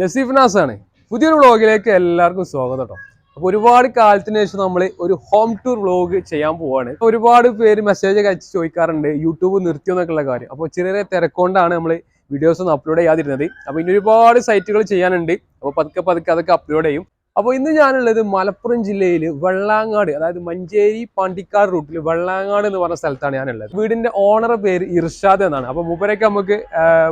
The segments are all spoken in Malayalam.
നസീഫ് ആണ് പുതിയൊരു വ്ളോഗിലേക്ക് എല്ലാവർക്കും സ്വാഗതം കേട്ടോ. അപ്പൊ ഒരുപാട് കാലത്തിന് ശേഷം നമ്മൾ ഒരു ഹോം ടൂർ വ്ളോഗ് ചെയ്യാൻ പോവാണ്. ഒരുപാട് പേര് മെസ്സേജ് ഒക്കെ അയച്ച് ചോദിക്കാറുണ്ട് യൂട്യൂബ് നിർത്തിയോ എന്നൊക്കെയുള്ള കാര്യം. അപ്പോൾ ചെറിയ തിരക്കൊണ്ടാണ് നമ്മൾ വീഡിയോസ് ഒന്നും അപ്ലോഡ് ചെയ്യാതിരുന്നത്. അപ്പൊ ഇനി ഒരുപാട് സൈറ്റുകൾ ചെയ്യാനുണ്ട്. അപ്പോൾ പതുക്കെ പതുക്കെ അതൊക്കെ അപ്ലോഡ് ചെയ്യും. അപ്പോൾ ഇന്ന് ഞാനുള്ളത് മലപ്പുറം ജില്ലയിൽ വെള്ളാങ്ങാട് അതായത് മഞ്ചേരി പാണ്ടിക്കാട് റൂട്ടിൽ വെള്ളാങ്ങാട് എന്ന് പറഞ്ഞ സ്ഥലത്താണ് ഞാനുള്ളത്. വീടിന്റെ ഓണർ പേര് ഇർഷാദ് എന്നാണ്. അപ്പൊ മൂപ്പരൊക്കെ നമുക്ക്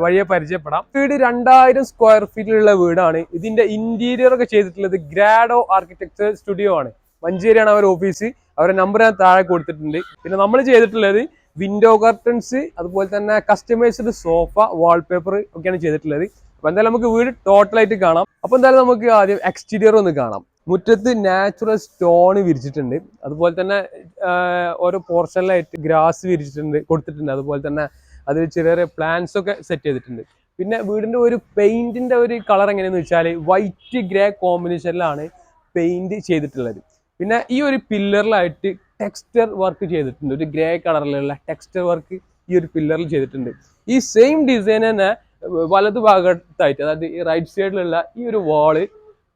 വഴിയെ പരിചയപ്പെടാം. വീട് രണ്ടായിരം സ്ക്വയർ ഫീറ്റിലുള്ള വീടാണ്. ഇതിന്റെ ഇന്റീരിയർ ഒക്കെ ചെയ്തിട്ടുള്ളത് ഗ്രാഡോ ആർക്കിടെക്ചർ സ്റ്റുഡിയോ ആണ്. മഞ്ചേരിയാണ് അവരുടെ ഓഫീസ് അവരുടെ നമ്പർ ഞാൻ താഴെ കൊടുത്തിട്ടുണ്ട്. പിന്നെ നമ്മൾ ചെയ്തിട്ടുള്ളത് വിൻഡോ കർട്ടൻസ് അതുപോലെ തന്നെ കസ്റ്റമൈസ്ഡ് സോഫ വാൾപേപ്പർ ഒക്കെയാണ് ചെയ്തിട്ടുള്ളത്. അപ്പൊ എന്തായാലും നമുക്ക് വീട് ടോട്ടലായിട്ട് കാണാം. അപ്പൊ എന്തായാലും നമുക്ക് ആദ്യം എക്സ്റ്റീരിയർ ഒന്ന് കാണാം. മുറ്റത്ത് നാച്ചുറൽ സ്റ്റോൺ വിരിച്ചിട്ടുണ്ട്. അതുപോലെ തന്നെ ഓരോ പോർഷനിലായിട്ട് ഗ്രാസ് വിരിച്ചിട്ടുണ്ട് കൊടുത്തിട്ടുണ്ട്. അതുപോലെ തന്നെ അതിൽ ചെറിയ പ്ലാന്റ്സ് ഒക്കെ സെറ്റ് ചെയ്തിട്ടുണ്ട്. പിന്നെ വീടിന്റെ ഒരു പെയിന്റിന്റെ ഒരു കളർ എങ്ങനെയെന്ന് വെച്ചാൽ വൈറ്റ് ഗ്രേ കോമ്പിനേഷനിലാണ് പെയിന്റ് ചെയ്തിട്ടുള്ളത്. പിന്നെ ഈ ഒരു പില്ലറിലായിട്ട് ടെക്സ്റ്റർ വർക്ക് ചെയ്തിട്ടുണ്ട്. ഒരു ഗ്രേ കളറിലുള്ള ടെക്സ്റ്റർ വർക്ക് ഈ ഒരു പില്ലറിൽ ചെയ്തിട്ടുണ്ട്. ഈ സെയിം ഡിസൈൻ തന്നെ വലത് ഭാഗത്തായിട്ട് അതായത് ഈ റൈറ്റ് സൈഡിലുള്ള ഈ ഒരു വാൾ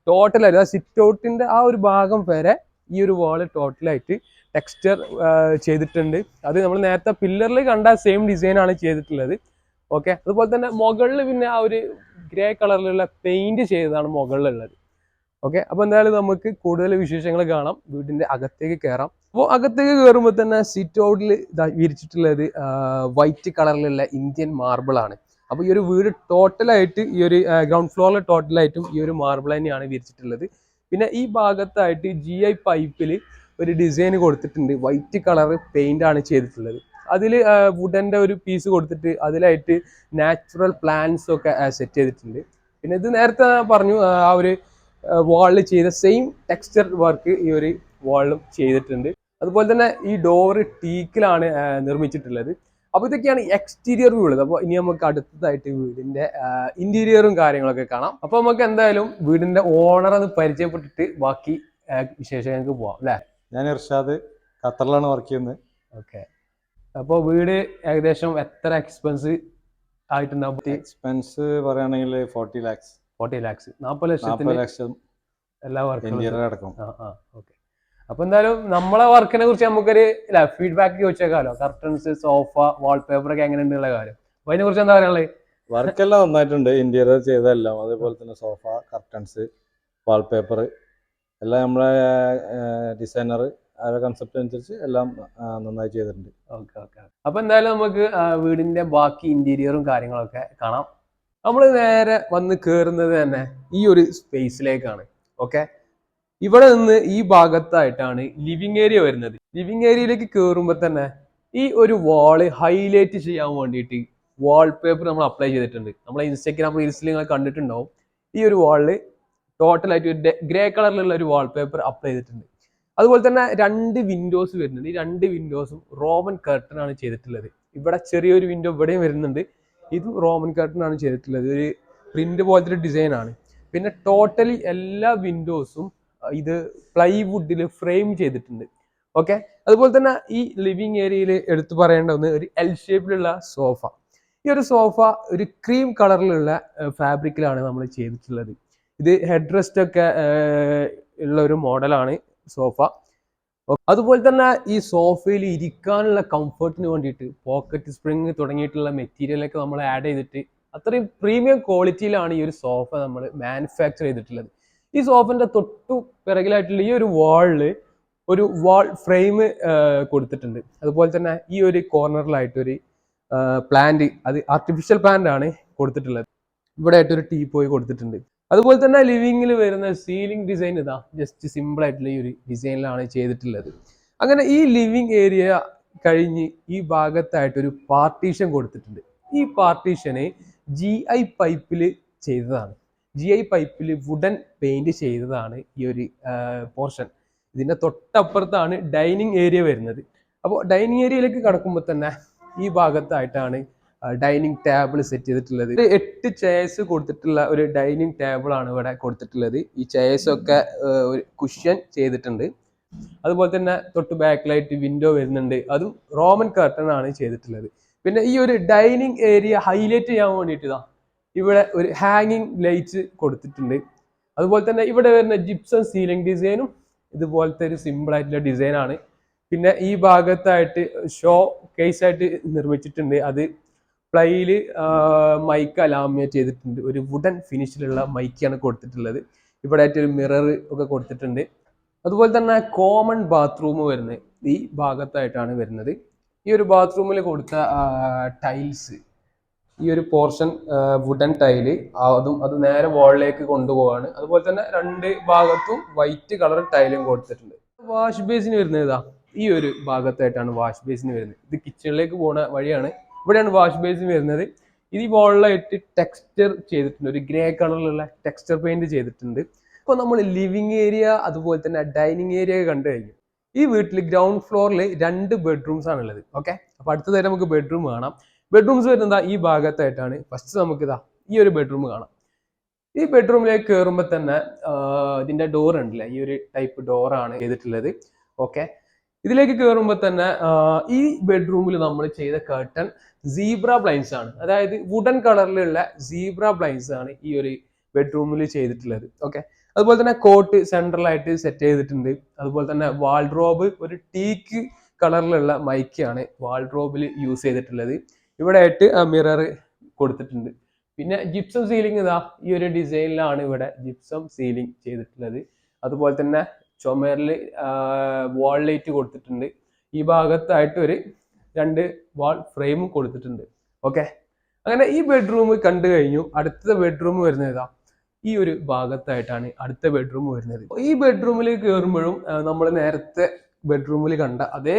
ടോട്ടലായിട്ട് അതായത് സിറ്റ് ഔട്ടിന്റെ ആ ഒരു ഭാഗം വരെ ഈ ഒരു വാൾ ടോട്ടലായിട്ട് ടെക്സ്ചർ ചെയ്തിട്ടുണ്ട്. അത് നമ്മൾ നേരത്തെ പില്ലറിൽ കണ്ട സെയിം ഡിസൈൻ ആണ് ചെയ്തിട്ടുള്ളത്. ഓക്കെ അതുപോലെ തന്നെ മുകളിൽ പിന്നെ ആ ഒരു ഗ്രേ കളറിലുള്ള പെയിന്റ് ചെയ്തതാണ് മുകളിലുള്ളത്. ഓക്കെ അപ്പൊ എന്തായാലും നമുക്ക് കൂടുതൽ വിശേഷങ്ങൾ കാണാം. വീടിന്റെ അകത്തേക്ക് കയറാം അപ്പോൾ അകത്തേക്ക് കയറുമ്പോൾ തന്നെ സിറ്റ് ഔട്ടിൽ വിരിച്ചിട്ടുള്ളത് വൈറ്റ് കളറിലുള്ള ഇന്ത്യൻ മാർബിൾ ആണ്. അപ്പോൾ ഈ ഒരു വീട് ടോട്ടലായിട്ട് ഈ ഒരു ഗ്രൗണ്ട് ഫ്ലോറിൽ ടോട്ടലായിട്ടും ഈ ഒരു മാർബിൾ തന്നെയാണ് വിരിച്ചിട്ടുള്ളത്. പിന്നെ ഈ ഭാഗത്തായിട്ട് ജി ഐ പൈപ്പിൽ ഒരു ഡിസൈൻ കൊടുത്തിട്ടുണ്ട്. വൈറ്റ് കളർ പെയിന്റ് ആണ് ചെയ്തിട്ടുള്ളത്. അതിൽ വുഡന്റെ ഒരു പീസ് കൊടുത്തിട്ട് അതിലായിട്ട് നാച്ചുറൽ പ്ലാന്റ്സ് ഒക്കെ സെറ്റ് ചെയ്തിട്ടുണ്ട്. പിന്നെ ഇത് നേരത്തെ പറഞ്ഞു ആ, ഒരു വാളിൽ ചെയ്ത സെയിം ടെക്സ്ചർ വർക്ക് ഈ ഒരു വാളിലും ചെയ്തിട്ടുണ്ട്. അതുപോലെ തന്നെ ഈ ഡോറ് ടീക്കിലാണ് നിർമ്മിച്ചിട്ടുള്ളത്. അപ്പോൾ ഇതൊക്കെയാണ് എക്സ്റ്റീരിയർ വ്യൂ ഉള്ളത്. അപ്പോൾ ഇനി നമുക്ക് അടുത്തതായിട്ട് വീടിന്റെ ഇന്റീരിയറും കാര്യങ്ങളൊക്കെ കാണാം. അപ്പോൾ നമുക്ക് എന്തായാലും വീടിന്റെ ഓണർ ഒന്ന് പരിചയപ്പെട്ടിട്ട് ബാക്കി വിശേഷങ്ങൾക്ക് പോവാം അല്ലേ? ഞാൻ ഇർഷാദ് ഖത്തറിലാണ് വർക്ക് ചെയ്യുന്നത്. ഓക്കെ. അപ്പോൾ വീട് ഏകദേശം എത്ര എക്സ്പെൻസ് ആയിട്ടുണ്ടാവും? എക്സ്പെൻസ് പറയുകയാണെങ്കിൽ ഫോർട്ടി ലാക്സ് ഫോർട്ടി ലാക്സ് നാൽപ്പത് ലക്ഷം ലക്ഷം എല്ലാ വർക്കും അടക്കം. ആ ആ ഓക്കെ. അപ്പൊ എന്തായാലും നമ്മളെ വർക്കിനെ കുറിച്ച് നമുക്കൊരു ഫീഡ്ബാക്ക് ചോദിച്ചേക്കാലോ. കർട്ടൻസ് സോഫ വാൾപേപ്പർ ഒക്കെ എങ്ങനെ ഉള്ള കാര്യം. അപ്പൊ അതിനെ കുറിച്ച് എന്താ പറയാനുള്ളത്? വർക്ക് എല്ലാം നന്നായിട്ടുണ്ട്. ഇന്റീരിയർ ചെയ്തതെല്ലാം. അതേപോലെ തന്നെ സോഫ കർട്ടൻസ് വാൾപേപ്പർ എല്ലാം നമ്മളെ ഡിസൈനർ അവരുടെ കൺസെപ്റ്റ് അനുസരിച്ച് എല്ലാം നന്നായി ചെയ്തിട്ടുണ്ട്. ഓക്കെ ഓക്കെ അപ്പൊ എന്തായാലും നമുക്ക് വീടിന്റെ ബാക്കി ഇന്റീരിയറും കാര്യങ്ങളൊക്കെ കാണാം. നമ്മൾ നേരെ വന്ന് കയറുന്നത് തന്നെ ഈ ഒരു സ്പേസിലേക്കാണ് ഓക്കെ? ഇവിടെ നിന്ന് ഈ ഭാഗത്തായിട്ടാണ് ലിവിങ് ഏരിയ വരുന്നത്. ലിവിങ് ഏരിയയിലേക്ക് കയറുമ്പോൾ തന്നെ ഈ ഒരു വാൾ ഹൈലൈറ്റ് ചെയ്യാൻ വേണ്ടിയിട്ട് വാൾപേപ്പർ നമ്മൾ അപ്ലൈ ചെയ്തിട്ടുണ്ട്. നമ്മളെ ഇൻസ്റ്റാഗ്രാം റീൽസിൽ നിങ്ങൾ കണ്ടിട്ടുണ്ടാവും. ഈ ഒരു വാളിൽ ടോട്ടലായിട്ട് ഒരു ഗ്രേ കളറിലുള്ള ഒരു വാൾപേപ്പർ അപ്ലൈ ചെയ്തിട്ടുണ്ട്. അതുപോലെ തന്നെ രണ്ട് വിൻഡോസ് വരുന്നുണ്ട്. ഈ രണ്ട് വിൻഡോസും റോമൻ കർട്ടൺ ആണ് ചെയ്തിട്ടുള്ളത്. ഇവിടെ ചെറിയൊരു വിൻഡോ ഇവിടെയും വരുന്നുണ്ട്. ഇതും റോമൻ കർട്ടൺ ആണ് ചെയ്തിട്ടുള്ളത്. ഒരു പ്രിന്റ് പോലത്തെ ഒരു ഡിസൈൻ ആണ്. പിന്നെ ടോട്ടലി എല്ലാ വിൻഡോസും ഇത് പ്ലൈവുഡിൽ ഫ്രെയിം ചെയ്തിട്ടുണ്ട്. ഓക്കെ അതുപോലെ തന്നെ ഈ ലിവിങ് ഏരിയയിൽ എടുത്തു പറയേണ്ട ഒന്ന് ഒരു എൽ ഷേപ്പിലുള്ള സോഫ ഈ ഒരു സോഫ ഒരു ക്രീം കളറിലുള്ള ഫാബ്രിക്കിലാണ് നമ്മൾ ചെയ്തിട്ടുള്ളത്. ഇത് ഹെഡ് റെസ്റ്റ് ഒക്കെ ഉള്ള ഒരു മോഡലാണ് സോഫ അതുപോലെ തന്നെ ഈ സോഫയിൽ ഇരിക്കാനുള്ള കംഫർട്ടിന് വേണ്ടിയിട്ട് പോക്കറ്റ് സ്പ്രിങ് തുടങ്ങിയിട്ടുള്ള മെറ്റീരിയലൊക്കെ നമ്മൾ ആഡ് ചെയ്തിട്ട് അത്രയും പ്രീമിയം ക്വാളിറ്റിയിലാണ് ഈ ഒരു സോഫ നമ്മൾ മാനുഫാക്ചർ ചെയ്തിട്ടുള്ളത്. ഈ സോഫന്റെ തൊട്ടു പിറകിലായിട്ടുള്ള ഈ ഒരു വാളിൽ ഒരു വാൾ ഫ്രെയിം കൊടുത്തിട്ടുണ്ട്. അതുപോലെ തന്നെ ഈ ഒരു കോർണറിലായിട്ടൊരു പ്ലാന്റ് അത് ആർട്ടിഫിഷ്യൽ പ്ലാന്റ് ആണ് കൊടുത്തിട്ടുള്ളത്. ഇവിടെ ആയിട്ട് ഒരു ടീ പോയി കൊടുത്തിട്ടുണ്ട്. അതുപോലെ തന്നെ ലിവിങ്ങിൽ വരുന്ന സീലിംഗ് ഡിസൈൻ ഇതാ ജസ്റ്റ് സിമ്പിൾ ആയിട്ടുള്ള ഈ ഒരു ഡിസൈനിലാണ് ചെയ്തിട്ടുള്ളത്. അങ്ങനെ ഈ ലിവിങ് ഏരിയ കഴിഞ്ഞ് ഈ ഭാഗത്തായിട്ട് ഒരു പാർട്ടീഷൻ കൊടുത്തിട്ടുണ്ട്. ഈ പാർട്ടീഷനെ ജി ഐ പൈപ്പിൽ ചെയ്തതാണ്. ജി ഐ പൈപ്പിൽ വുഡൻ പെയിന്റ് ചെയ്തതാണ് ഈ ഒരു പോർഷൻ ഇതിന്റെ തൊട്ടപ്പുറത്താണ് ഡൈനിങ് ഏരിയ വരുന്നത്. അപ്പോൾ ഡൈനിങ് ഏരിയയിലേക്ക് കടക്കുമ്പോൾ തന്നെ ഈ ഭാഗത്തായിട്ടാണ് ഡൈനിങ് ടേബിൾ സെറ്റ് ചെയ്തിട്ടുള്ളത്. ഒരു എട്ട് ചെയർസ് കൊടുത്തിട്ടുള്ള ഒരു ഡൈനിങ് ടേബിൾ ആണ് ഇവിടെ കൊടുത്തിട്ടുള്ളത്. ഈ ചെയർസ് ഒക്കെ ഒരു കുഷ്യൻ ചെയ്തിട്ടുണ്ട്. അതുപോലെ തന്നെ തൊട്ട് ബാക്കിലായിട്ട് വിൻഡോ വരുന്നുണ്ട്. അതും റോമൻ കർട്ടൺ ആണ് ചെയ്തിട്ടുള്ളത്. പിന്നെ ഈ ഒരു ഡൈനിങ് ഏരിയ ഹൈലൈറ്റ് ചെയ്യാൻ വേണ്ടിയിട്ട് ഇതാ ഇവിടെ ഒരു ഹാങ്ങിങ് ലൈറ്റ് കൊടുത്തിട്ടുണ്ട്. അതുപോലെ തന്നെ ഇവിടെ വരുന്ന ജിപ്സം സീലിംഗ് ഡിസൈനും ഇതുപോലത്തെ ഒരു സിമ്പിൾ ആയിട്ടുള്ള ഡിസൈൻ ആണ്. പിന്നെ ഈ ഭാഗത്തായിട്ട് ഷോ കേസ് ആയിട്ട് നിർമ്മിച്ചിട്ടുണ്ട്. അത് പ്ലൈയിൽ മൈക്ക് അലാമിനേറ്റ് ചെയ്തിട്ടുണ്ട്. ഒരു വുഡൻ ഫിനിഷിലുള്ള മൈക്കാണ് കൊടുത്തിട്ടുള്ളത്. ഇവിടെ ആയിട്ട് ഒരു മിറർ ഒക്കെ കൊടുത്തിട്ടുണ്ട്. അതുപോലെ തന്നെ കോമൺ ബാത്റൂം വരുന്നത് ഈ ഭാഗത്തായിട്ടാണ് വരുന്നത്. ഈ ഒരു ബാത്റൂമിൽ കൊടുത്ത ടൈൽസ് ഈ ഒരു പോർഷൻ വുഡൻ ടൈൽ അതും അത് നേരെ വാളിലേക്ക് കൊണ്ടുപോവാണ്. അതുപോലെ തന്നെ രണ്ട് ഭാഗത്തും വൈറ്റ് കളർ ടൈലും കൊടുത്തിട്ടുണ്ട്. വാഷ് ബേസിന് വരുന്നത് ഇതാ. ഈ ഒരു ഭാഗത്തായിട്ടാണ് വാഷ് ബേസിന് വരുന്നത്. ഇത് കിച്ചണിലേക്ക് പോണ വഴിയാണ്. ഇവിടെയാണ് വാഷ് ബേസിന് വരുന്നത്. ഇത് ഈ വാളിലായിട്ട് ടെക്സ്ചർ ചെയ്തിട്ടുണ്ട്. ഒരു ഗ്രേ കളറിലുള്ള ടെക്സ്ചർ പെയിന്റ് ചെയ്തിട്ടുണ്ട്. ഇപ്പോൾ നമ്മൾ ലിവിങ് ഏരിയ അതുപോലെ തന്നെ ഡൈനിങ് ഏരിയ കണ്ടു കഴിഞ്ഞു. ഈ വീട്ടിൽ ഗ്രൗണ്ട് ഫ്ലോറിൽ രണ്ട് ബെഡ്റൂംസ് ആണുള്ളത്. ഓക്കെ അപ്പൊ അടുത്തതായിട്ട് നമുക്ക് ബെഡ്റൂം കാണാം ബെഡ്റൂംസ് വരുന്നത് ഈ ഭാഗത്തായിട്ടാണ്. ഫസ്റ്റ് നമുക്കിതാ ഈ ഒരു ബെഡ്റൂം കാണാം. ഈ ബെഡ്റൂമിലേക്ക് കയറുമ്പോൾ തന്നെ ഇതിന്റെ ഡോർ ഉണ്ടല്ലേ? ഈ ഒരു ടൈപ്പ് ഡോറാണ് ചെയ്തിട്ടുള്ളത്. ഓക്കെ ഇതിലേക്ക് കയറുമ്പോൾ തന്നെ ഈ ബെഡ്റൂമിൽ നമ്മൾ ചെയ്ത കർട്ടൻ സീബ്ര ബ്ലൈൻസ് ആണ്. അതായത് വുഡൻ കളറിലുള്ള സീബ്ര ബ്ലൈൻസ് ആണ് ഈ ഒരു ബെഡ്റൂമിൽ ചെയ്തിട്ടുള്ളത്. ഓക്കെ അതുപോലെ തന്നെ കോട്ട് സെൻട്രലായിട്ട് സെറ്റ് ചെയ്തിട്ടുണ്ട്. അതുപോലെ തന്നെ വാൾഡ്രോബ് ഒരു ടീക്ക് കളറിലുള്ള മൈക്കാണ് വാൾഡ്രോബിൽ യൂസ് ചെയ്തിട്ടുള്ളത്. ഇവിടെ ആയിട്ട് മിറർ കൊടുത്തിട്ടുണ്ട്. പിന്നെ ജിപ്സം സീലിംഗ് ഇതാ ഈ ഒരു ഡിസൈനിലാണ് ഇവിടെ ജിപ്സം സീലിംഗ് ചെയ്തിട്ടുള്ളത്. അതുപോലെ തന്നെ ചുമരിൽ വാൾ ലൈറ്റ് കൊടുത്തിട്ടുണ്ട്. ഈ ഭാഗത്തായിട്ട് ഒരു രണ്ട് വാൾ ഫ്രെയിമും കൊടുത്തിട്ടുണ്ട്. ഓക്കെ അങ്ങനെ ഈ ബെഡ്റൂം കണ്ടു കഴിഞ്ഞു. അടുത്ത ബെഡ്റൂം വരുന്നത് ഇതാ ഈ ഒരു ഭാഗത്തായിട്ടാണ് അടുത്ത ബെഡ്റൂം വരുന്നത്. ഈ ബെഡ്റൂമിൽ കയറുമ്പോഴും നമ്മൾ നേരത്തെ ബെഡ്റൂമിൽ കണ്ട അതേ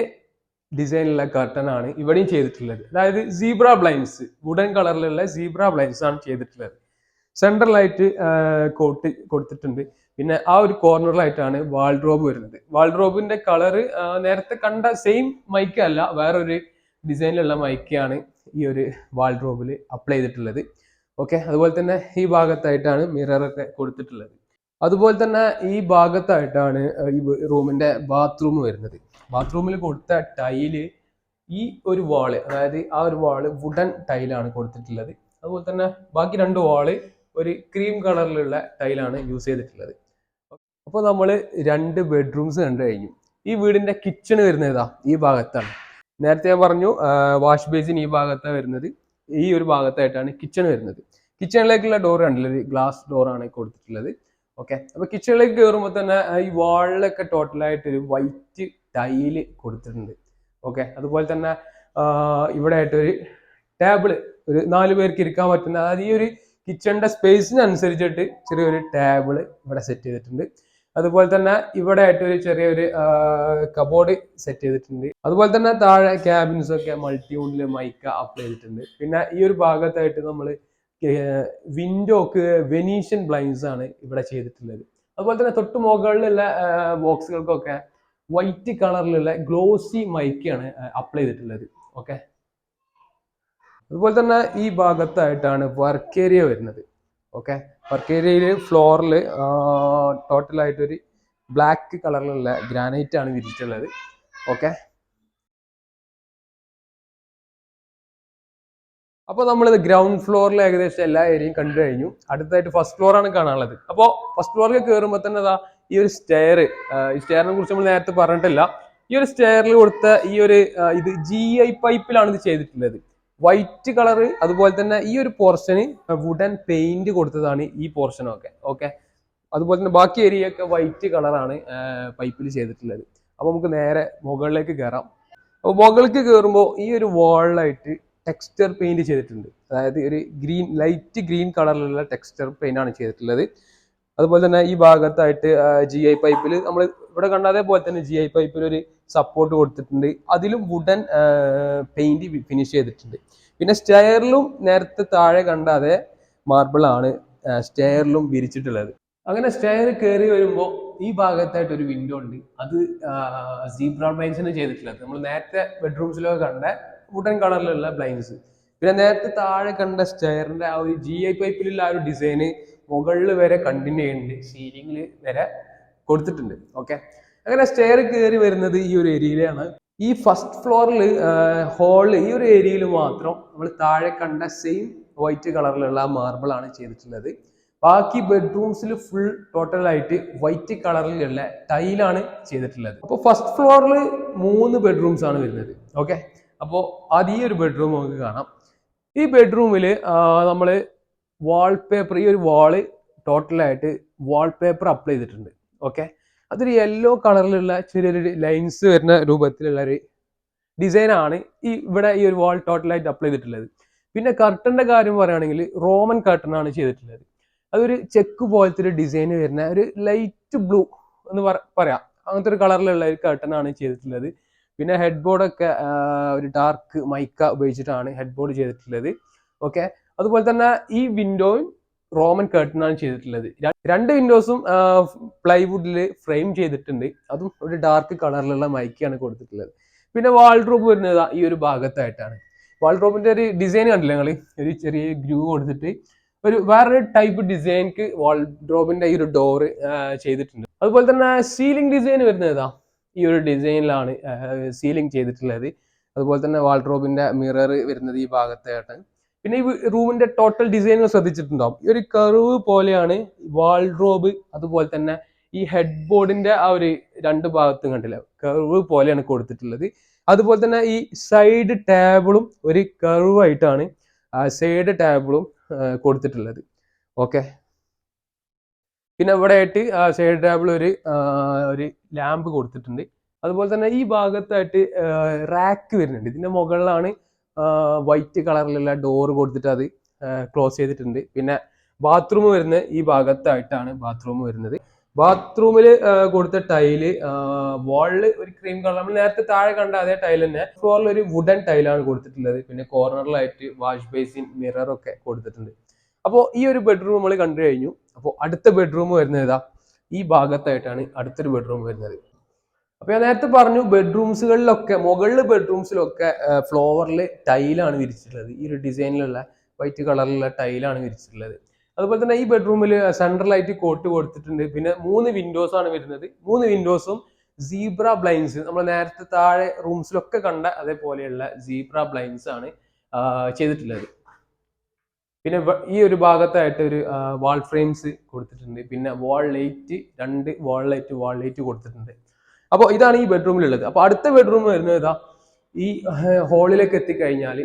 ഡിസൈനിലുള്ള കർട്ടൻ ആണ് ഇവിടെയും ചെയ്തിട്ടുള്ളത്. അതായത് സീബ്ര ബ്ലൈൻസ് വുഡൻ കളറിലുള്ള സീബ്ര ബ്ലൈൻസ് ആണ് ചെയ്തിട്ടുള്ളത്. സെൻട്രലായിട്ട് കോട്ട് കൊടുത്തിട്ടുണ്ട്. പിന്നെ ആ ഒരു കോർണറിലായിട്ടാണ് വാൾഡ്രോബ് വരുന്നത്. വാൾഡ്രോബിന്റെ കളറ് നേരത്തെ കണ്ട സെയിം മൈക്ക് അല്ല വേറൊരു ഡിസൈനിലുള്ള മൈക്കാണ് ഈ ഒരു വാൾഡ്രോബിൽ അപ്ലൈ ചെയ്തിട്ടുള്ളത്. ഓക്കെ അതുപോലെ തന്നെ ഈ ഭാഗത്തായിട്ടാണ് മിററൊക്കെ കൊടുത്തിട്ടുള്ളത്. അതുപോലെ തന്നെ ഈ ഭാഗത്തായിട്ടാണ് ഈ റൂമിന്റെ ബാത്റൂം വരുന്നത്. ബാത്റൂമിൽ കൊടുത്ത ടൈൽ ഈ ഒരു വാൾ അതായത് ആ ഒരു വാൾ വുഡൻ ടൈലാണ് കൊടുത്തിട്ടുള്ളത്. അതുപോലെ തന്നെ ബാക്കി രണ്ട് വാൾ ഒരു ക്രീം കളറിലുള്ള ടൈലാണ് യൂസ് ചെയ്തിട്ടുള്ളത്. അപ്പോൾ നമ്മൾ രണ്ട് ബെഡ്റൂംസ് കണ്ടു കഴിഞ്ഞു. ഈ വീടിന്റെ കിച്ചൺ വരുന്നത് ഈ ഭാഗത്താണ്. നേരത്തെ ഞാൻ പറഞ്ഞു വാഷ് ബേസിൻ ഈ ഭാഗത്താണ് വരുന്നത്. ഈ ഒരു ഭാഗത്തായിട്ടാണ് കിച്ചൺ വരുന്നത്. കിച്ചണിലേക്കുള്ള ഡോർ കണ്ടില്ല? ഒരു ഗ്ലാസ് ഡോറാണ് കൊടുത്തിട്ടുള്ളത്. ഓക്കെ അപ്പൊ കിച്ചണിലേക്ക് കയറുമ്പോൾ തന്നെ ഈ വാളിലൊക്കെ ടോട്ടലായിട്ട് ഒരു വൈറ്റ് ടൈൽ കൊടുത്തിട്ടുണ്ട്. ഓക്കെ അതുപോലെ തന്നെ ഇവിടെ ആയിട്ട് ഒരു ടേബിൾ ഒരു നാല് പേർക്ക് ഇരിക്കാൻ പറ്റുന്ന അതായത് ഈ ഒരു കിച്ചണിന്റെ സ്പേസിനനുസരിച്ചിട്ട് ചെറിയൊരു ടേബിൾ ഇവിടെ സെറ്റ് ചെയ്തിട്ടുണ്ട്. അതുപോലെ തന്നെ ഇവിടെ ആയിട്ട് ഒരു ചെറിയൊരു കബോർഡ് സെറ്റ് ചെയ്തിട്ടുണ്ട്. അതുപോലെ തന്നെ താഴെ ക്യാബിൻസ് ഒക്കെ മൾട്ടിയൂണിൽ മൈക്ക അപ്ലൈ ചെയ്തിട്ടുണ്ട്. പിന്നെ ഈ ഒരു ഭാഗത്തായിട്ട് നമ്മൾ വിൻഡോക്ക് വെനീഷ്യൻ ബ്ലൈൻഡ്സ് ആണ് ഇവിടെ ചെയ്തിട്ടുള്ളത്. അതുപോലെ തന്നെ തൊട്ട് മുകളിലുള്ള ബോക്സുകൾക്കൊക്കെ വൈറ്റ് കളറിലുള്ള ഗ്ലോസി മൈക്കാണ് അപ്ലൈ ചെയ്തിട്ടുള്ളത്. ഓക്കെ അതുപോലെ തന്നെ ഈ ഭാഗത്തായിട്ടാണ് വർക്ക് ഏരിയ വരുന്നത്. ഓക്കെ വർക്ക് ഏരിയയിൽ ഫ്ലോറിൽ ടോട്ടലായിട്ടൊരു ബ്ലാക്ക് കളറിലുള്ള ഗ്രാനൈറ്റ് ആണ് വിരിച്ചിട്ടുള്ളത്. ഓക്കെ അപ്പോൾ നമ്മൾ ഗ്രൗണ്ട് ഫ്ലോറിൽ ഏകദേശം എല്ലാ ഏരിയയും കണ്ടു കഴിഞ്ഞു. അടുത്തായിട്ട് ഫസ്റ്റ് ഫ്ലോർ ആണ് കാണാനുള്ളത്. അപ്പോൾ ഫസ്റ്റ് ഫ്ലോറിൽ കയറുമ്പോൾ തന്നെ ദാ ഈ ഒരു സ്റ്റെയർ ഈ സ്റ്റെയറിനെ കുറിച്ച് നമ്മൾ നേരത്തെ പറഞ്ഞിട്ടില്ല. ഈ ഒരു സ്റ്റെയറിൽ കൊടുത്ത ഈ ഒരു ഇത് ജി ഐ പൈപ്പിലാണ് ഇത് ചെയ്തിട്ടുള്ളത്. വൈറ്റ് കളർ അതുപോലെ തന്നെ ഈ ഒരു പോർഷന് വുഡൻ പെയിന്റ് കൊടുത്തതാണ് ഈ പോർഷനൊക്കെ ഓക്കെ അതുപോലെ തന്നെ ബാക്കി ഏരിയ ഒക്കെ വൈറ്റ് കളറാണ് പൈപ്പിൽ ചെയ്തിട്ടുള്ളത്. അപ്പോൾ നമുക്ക് നേരെ മുകളിലേക്ക് കയറാം അപ്പോൾ മുകളിലേക്ക് കയറുമ്പോൾ ഈ ഒരു വാളിലായിട്ട് ടെക്സ്ചർ പെയിന്റ് ചെയ്തിട്ടുണ്ട്. അതായത് ഒരു ഗ്രീൻ ലൈറ്റ് ഗ്രീൻ കളറിലുള്ള ടെക്സ്ചർ പെയിന്റ് ആണ് ചെയ്തിട്ടുള്ളത്. അതുപോലെ തന്നെ ഈ ഭാഗത്തായിട്ട് ജി ഐ പൈപ്പിൽ നമ്മൾ ഇവിടെ കണ്ട അതേപോലെ തന്നെ ജി ഐ പൈപ്പിൽ ഒരു സപ്പോർട്ട് കൊടുത്തിട്ടുണ്ട്. അതിലും വുഡൻ പെയിന്റ് ഫിനിഷ് ചെയ്തിട്ടുണ്ട്. പിന്നെ സ്റ്റെയറിലും നേരത്തെ താഴെ കണ്ട അതേ മാർബിൾ ആണ് സ്റ്റെയറിലും വിരിച്ചിട്ടുള്ളത്. അങ്ങനെ സ്റ്റെയർ കയറി വരുമ്പോൾ ഈ ഭാഗത്തായിട്ട് ഒരു വിൻഡോ ഉണ്ട്. അത് സീബ്ര ബ്ലൈൻസിന് ചെയ്തിട്ടുള്ളത്. നമ്മൾ നേരത്തെ ബെഡ്റൂംസിലൊക്കെ കണ്ട വുഡൻ കളറിലുള്ള ബ്ലൈൻഡ്സ് പിന്നെ നേരത്തെ താഴെ കണ്ട സ്റ്റെയറിന്റെ ആ ഒരു ജി ഐ പൈപ്പിലുള്ള ആ ഒരു ഡിസൈന് മുകളിൽ വരെ കണ്ടിന്യൂ ചെയ്യുന്നുണ്ട്. സീലിംഗിൽ വരെ കൊടുത്തിട്ടുണ്ട്. ഓക്കെ അങ്ങനെ സ്റ്റെയർ കയറി വരുന്നത് ഈ ഒരു ഏരിയയിലാണ് ഈ ഫസ്റ്റ് ഫ്ലോറിൽ ഹോളിൽ ഈ ഒരു ഏരിയയിൽ മാത്രം നമ്മൾ താഴെ കണ്ട സെയിം വൈറ്റ് കളറിലുള്ള മാർബിൾ ആണ് ചെയ്തിട്ടുള്ളത്. ബാക്കി ബെഡ്റൂംസിൽ ഫുൾ ടോട്ടലായിട്ട് വൈറ്റ് കളറിലുള്ള ടൈലാണ് ചെയ്തിട്ടുള്ളത്. അപ്പോൾ ഫസ്റ്റ് ഫ്ലോറിൽ മൂന്ന് ബെഡ്റൂംസ് ആണ് വരുന്നത്. ഓക്കെ അപ്പോൾ അത് ഈ ഒരു ബെഡ്റൂം നമുക്ക് കാണാം. ഈ ബെഡ്റൂമിൽ നമ്മൾ വാൾപേപ്പർ ഈ ഒരു വാൾ ടോട്ടലായിട്ട് വാൾപേപ്പർ അപ്ലൈ ചെയ്തിട്ടുണ്ട്. ഓക്കെ അതൊരു യെല്ലോ കളറിലുള്ള ചെറിയൊരു ലൈൻസ് വരുന്ന രൂപത്തിലുള്ള ഒരു ഡിസൈനാണ് ഈ ഇവിടെ ഈ ഒരു വാൾ ടോട്ടലായിട്ട് അപ്ലൈ ചെയ്തിട്ടുള്ളത്. പിന്നെ കർട്ടന്റെ കാര്യം പറയുകയാണെങ്കിൽ റോമൻ കർട്ടൺ ആണ് ചെയ്തിട്ടുള്ളത്. അതൊരു ചെക്ക് പോലത്തെ ഒരു ഡിസൈൻ വരുന്ന ഒരു ലൈറ്റ് ബ്ലൂ എന്ന് പറ- പറയാം. അങ്ങനത്തെ ഒരു കളറിലുള്ള ഒരു കർട്ടൺ ആണ് ചെയ്തിട്ടുള്ളത്. പിന്നെ ഹെഡ് ബോർഡൊക്കെ ഒരു ഡാർക്ക് മൈക്ക ഉപയോഗിച്ചിട്ടാണ് ഹെഡ് ബോർഡ് ചെയ്തിട്ടുള്ളത്. ഓക്കെ അതുപോലെ തന്നെ ഈ വിൻഡോയും റോമൻ കേട്ടനാണ് ചെയ്തിട്ടുള്ളത്. രണ്ട് വിൻഡോസും പ്ലൈവുഡിൽ ഫ്രെയിം ചെയ്തിട്ടുണ്ട്. അതും ഒരു ഡാർക്ക് കളറിലുള്ള മൈക്കാണ് കൊടുത്തിട്ടുള്ളത്. പിന്നെ വാൾഡ്രോബ് വരുന്നത് ഈ ഒരു ഭാഗത്തായിട്ടാണ്. വാൾഡ്രോബിന്റെ ഒരു ഡിസൈൻ കണ്ടില്ല നിങ്ങൾ ഒരു ചെറിയ ഗ്രൂ കൊടുത്തിട്ട് ഒരു വേറൊരു ടൈപ്പ് ഡിസൈൻക്ക് വാൾഡ്രോബിന്റെ ഈ ഒരു ഡോറ് ചെയ്തിട്ടുണ്ട്. അതുപോലെ തന്നെ സീലിംഗ് ഡിസൈൻ വരുന്നത് ഈ ഒരു ഡിസൈനിലാണ് സീലിംഗ് ചെയ്തിട്ടുള്ളത്. അതുപോലെ തന്നെ വാൾട്രോബിന്റെ മിറർ വരുന്നത് ഈ ഭാഗത്തായിട്ട്. പിന്നെ ഈ റൂമിന്റെ ടോട്ടൽ ഡിസൈൻ ശ്രദ്ധിച്ചിട്ടുണ്ടാവും ഈ ഒരു കർവ് പോലെയാണ് വാൾഡ്രോബ് അതുപോലെ തന്നെ ഈ ഹെഡ് ബോർഡിന്റെ ആ ഒരു രണ്ട് ഭാഗത്തും കണ്ടില്ല? കർവ് പോലെയാണ് കൊടുത്തിട്ടുള്ളത്. അതുപോലെ തന്നെ ഈ സൈഡ് ടേബിളും ഒരു കർവ് ആയിട്ടാണ് സൈഡ് ടേബിളും കൊടുത്തിട്ടുള്ളത്. ഓക്കെ പിന്നെ ഇവിടെ ആയിട്ട് സൈഡ് ടേബിൾ ഒരു ഒരു ലാമ്പ് കൊടുത്തിട്ടുണ്ട്. അതുപോലെ തന്നെ ഈ ഭാഗത്തായിട്ട് റാക്ക് വരുന്നുണ്ട്. ഇതിന്റെ മുകളിലാണ് വൈറ്റ് കളറിലുള്ള ഡോർ കൊടുത്തിട്ട് അത് ക്ലോസ് ചെയ്തിട്ടുണ്ട്. പിന്നെ ബാത്റൂം വരുന്നത് ഈ ഭാഗത്തായിട്ടാണ് ബാത്റൂം വരുന്നത്. ബാത്റൂമിൽ കൊടുത്ത ടൈൽ വാളിൽ ഒരു ക്രീം കളർ നമ്മൾ നേരത്തെ താഴെ കണ്ട അതേ ടൈൽ തന്നെ. ഫ്ലോറിൽ ഒരു വുഡൻ ടൈലാണ് കൊടുത്തിട്ടുള്ളത്. പിന്നെ കോർണറിലായിട്ട് വാഷ് ബേസിൻ മിറർ ഒക്കെ കൊടുത്തിട്ടുണ്ട്. അപ്പോൾ ഈ ഒരു ബെഡ്റൂം നമ്മൾ കണ്ടു കഴിഞ്ഞു. അപ്പോൾ അടുത്ത ബെഡ്റൂം വരുന്നത് ഇതാ ഈ ഭാഗത്തായിട്ടാണ് അടുത്തൊരു ബെഡ്റൂം വരുന്നത്. അപ്പൊ ഞാൻ നേരത്തെ പറഞ്ഞു ബെഡ്റൂംസുകളിലൊക്കെ മുകളിൽ ബെഡ്റൂംസിലൊക്കെ ഫ്ലോവറിൽ ടൈലാണ് വിരിച്ചിട്ടുള്ളത്. ഈ ഒരു ഡിസൈനിലുള്ള വൈറ്റ് കളറിലുള്ള ടൈലാണ് വിരിച്ചിട്ടുള്ളത്. അതുപോലെ തന്നെ ഈ ബെഡ്റൂമിൽ സെൻട്രലായിട്ട് കോട്ട് കൊടുത്തിട്ടുണ്ട്. പിന്നെ മൂന്ന് വിൻഡോസ് ആണ് വരുന്നത്. മൂന്ന് വിൻഡോസും സീബ്ര ബ്ലൈൻസ് നമ്മൾ നേരത്തെ താഴെ റൂംസിലൊക്കെ കണ്ട അതേപോലെയുള്ള സീബ്ര ബ്ലൈൻസ് ആണ് ചെയ്തിട്ടുള്ളത്. പിന്നെ ഈ ഒരു ഭാഗത്തായിട്ട് ഒരു വാൾ ഫ്രെയിംസ് കൊടുത്തിട്ടുണ്ട്. പിന്നെ വാൾ ലൈറ്റ് രണ്ട് വാൾ ലൈറ്റ് വാൾ ലൈറ്റ് കൊടുത്തിട്ടുണ്ട്. അപ്പോൾ ഇതാണ് ഈ ബെഡ്റൂമിലുള്ളത് അപ്പോൾ അടുത്ത ബെഡ്റൂം വരുന്നത് ഇതാ ഈ ഹോളിലേക്ക് എത്തിക്കഴിഞ്ഞാൽ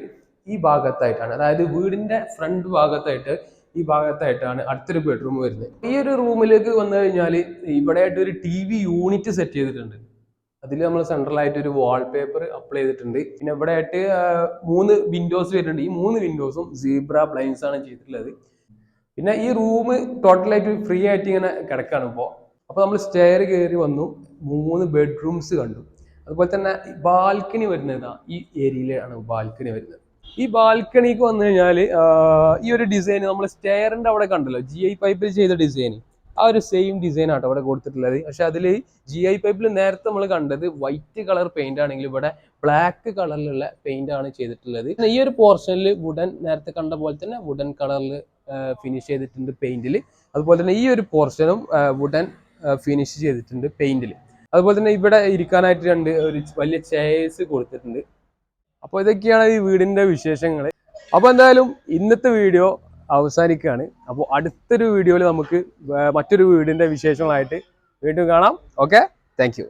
ഈ ഭാഗത്തായിട്ടാണ്. അതായത് വീടിന്റെ ഫ്രണ്ട് ഭാഗത്തായിട്ട് ഈ ഭാഗത്തായിട്ടാണ് അടുത്തൊരു ബെഡ്റൂം വരുന്നത്. ഈ ഒരു റൂമിലേക്ക് വന്നു കഴിഞ്ഞാൽ ഇവിടെ ആയിട്ട് ഒരു ടി വി യൂണിറ്റ് സെറ്റ് ചെയ്തിട്ടുണ്ട്. അതിൽ നമ്മൾ സെൻട്രൽ ആയിട്ട് ഒരു വാൾപേപ്പർ അപ്ലൈ ചെയ്തിട്ടുണ്ട്. പിന്നെ ഇവിടെ ആയിട്ട് മൂന്ന് വിൻഡോസ് വരുന്നുണ്ട്. ഈ മൂന്ന് വിൻഡോസും സീബ്ര ബ്ലൈൻസ് ആണ് ചെയ്തിട്ടുള്ളത്. പിന്നെ ഈ റൂം ടോട്ടലായിട്ട് ഫ്രീ ആയിട്ട് ഇങ്ങനെ കിടക്കാണ് ഇപ്പോൾ അപ്പോൾ നമ്മൾ സ്റ്റെയർ കയറി വന്നു. മൂന്ന് ബെഡ്റൂംസ് കണ്ടു. അതുപോലെ തന്നെ ബാൽക്കണി വരുന്നത് ഈ ഏരിയയിലാണ് ബാൽക്കണി വരുന്നത്. ഈ ബാൽക്കണിക്ക് വന്നു കഴിഞ്ഞാൽ ഈ ഒരു ഡിസൈൻ നമ്മൾ സ്റ്റെയറിന്റെ അവിടെ കണ്ടല്ലോ. ജി ഐ പൈപ്പിൽ ചെയ്ത ഡിസൈൻ ആ ഒരു സെയിം ഡിസൈൻ ആട്ടോ അവിടെ കൊടുത്തിട്ടുള്ളത്. പക്ഷെ അതിൽ ജി ഐ പൈപ്പിൽ നേരത്തെ നമ്മൾ കണ്ടത് വൈറ്റ് കളർ പെയിന്റ് ആണെങ്കിൽ ഇവിടെ ബ്ലാക്ക് കളറിലുള്ള പെയിന്റ് ആണ് ചെയ്തിട്ടുള്ളത്. ഈ ഒരു പോർഷനിൽ വുഡൻ നേരത്തെ കണ്ട പോലെ തന്നെ വുഡൻ കളറിൽ ഫിനിഷ് ചെയ്തിട്ടുണ്ട് പെയിന്റിൽ അതുപോലെ തന്നെ ഈ ഒരു പോർഷനും വുഡൻ ഫിനിഷ് ചെയ്തിട്ടുണ്ട് പെയിന്റിൽ അതുപോലെ തന്നെ ഇവിടെ ഇരിക്കാനായിട്ട് രണ്ട് ഒരു വലിയ ചെയർസ് കൊടുത്തിട്ടുണ്ട്. അപ്പോൾ ഇതൊക്കെയാണ് ഈ വീടിന്റെ വിശേഷങ്ങൾ അപ്പോൾ എന്തായാലും ഇന്നത്തെ വീഡിയോ അവസാനിക്കുകയാണ്. അപ്പോൾ അടുത്തൊരു വീഡിയോയിൽ നമുക്ക് മറ്റൊരു വീടിന്റെ വിശേഷങ്ങളായിട്ട് വീണ്ടും കാണാം. Okay thank